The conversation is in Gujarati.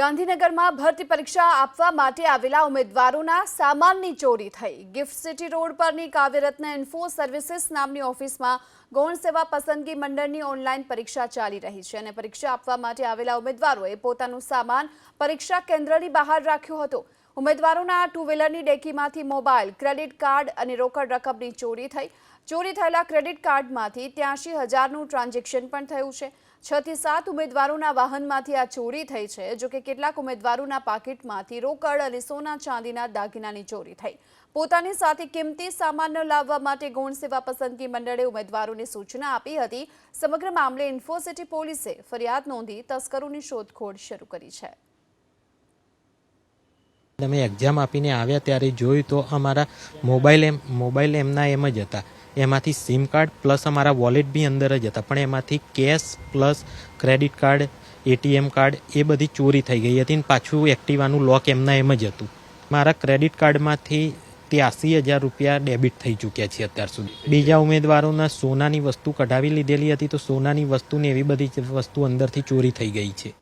ગાંધીનગરમાં ભરતી પરીક્ષા આપવા માટે આવેલા ઉમેદવારોના સામાનની ચોરી થઈ. ગિફ્ટ સિટી રોડ પરની કાવ્યરત્ન ઇન્ફો સર્વિસીસ નામની ઓફિસમાં ગૌણ સેવા પસંદગી મંડળની ઓનલાઈન પરીક્ષા ચાલી રહી છે અને પરીક્ષા આપવા માટે આવેલા ઉમેદવારોએ પોતાનું સામાન પરીક્ષા કેન્દ્રની બહાર રાખ્યો હતો. ઉમેદવારોના ટુ વ્હીલરની ડેકીમાંથી મોબાઈલ, ક્રેડિટ કાર્ડ અને રોકડ રકમની ચોરી થઈ. ચોરી થયેલા ક્રેડિટ કાર્ડમાંથી ત્યાંશી હજારનું ટ્રાન્ઝેક્શન પણ થયું છે. છ થી સાત ઉમેદવારોના વાહનમાંથી આ ચોરી થઈ છે, જો કે કેટલાક ઉમેદવારોના પાકીટમાંથી રોકડ અને સોના ચાંદીના દાગીનાની ચોરી થઈ. પોતાની સાથે કિંમતી સામાન લાવવા માટે ગૌણ સેવા પસંદગી મંડળે ઉમેદવારોને સૂચના આપી હતી. સમગ્ર મામલે ઇન્ફોસિટી પોલીસે ફરિયાદ નોંધી તસ્કરોની શોધખોળ શરૂ કરી છે. અમે એક્ઝામ આપીને આવ્યા ત્યારે જોયું તો અમારા મોબાઈલ એમ મોબાઈલ એમના એમ જ હતા. એમાંથી સિમ કાર્ડ પ્લસ અમારા વોલેટ બી અંદર જ હતા. પણ એમાંથી cash plus credit card ATM card એ બધી ચોરી થઈ ગઈ હતી ને પાછું એક્ટિવાનું લોક એમના એમ જ હતું. મારા ક્રેડિટ કાર્ડમાંથી ત્યાસી હજાર રૂપિયા ડેબિટ થઈ ચૂક્યા છે અત્યાર સુધી. બીજા ઉમેદવારોના સોનાની વસ્તુ કઢાવી લીધેલી હતી તો સોનાની વસ્તુને એવી બધી વસ્તુ અંદરથી ચોરી થઈ ગઈ છે.